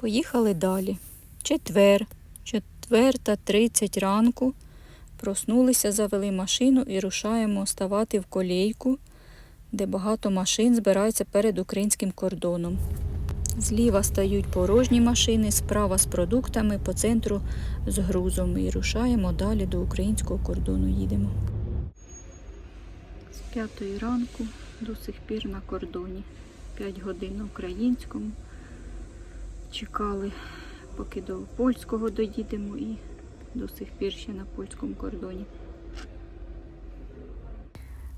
Поїхали далі. Четвер, четверта, тридцять ранку. Проснулися, завели машину і рушаємо ставати в колійку, де багато машин збираються перед українським кордоном. Зліва стають порожні машини, справа з продуктами, по центру з грузом. І рушаємо далі до українського кордону. Їдемо. З п'ятої ранку до сих пір на кордоні. 5 годин українському. Чекали, поки до польського доїдемо і до сих пір ще на польському кордоні.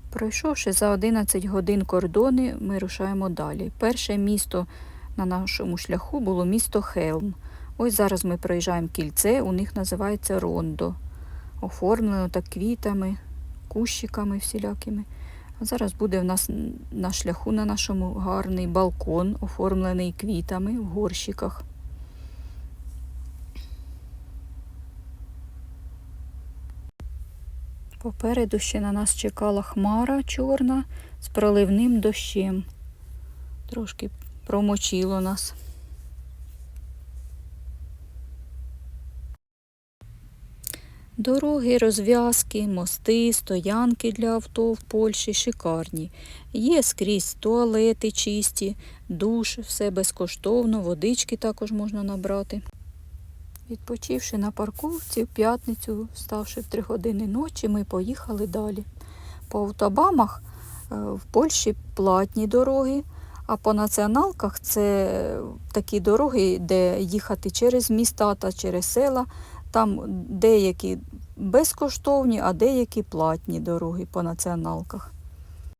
Пройшовши за 11 годин кордони, ми рушаємо далі. Перше місто на нашому шляху було місто Хелм. Ось зараз ми проїжджаємо кільце, у них називається Рондо. Оформлено так квітами, кущиками всілякими. Зараз буде в нас на шляху на нашому гарний балкон, оформлений квітами в горщиках. Попереду ще на нас чекала хмара чорна з проливним дощем. Трошки промочило нас. Дороги, розв'язки, мости, стоянки для авто в Польщі шикарні. Є скрізь туалети чисті, душ, все безкоштовно, водички також можна набрати. Відпочивши на парковці в п'ятницю, вставши в 3 години ночі, ми поїхали далі. По автобамах е, в Польщі платні дороги, а по націоналках це такі дороги, де їхати через міста та через села. Там деякі безкоштовні, а деякі платні дороги по націоналках.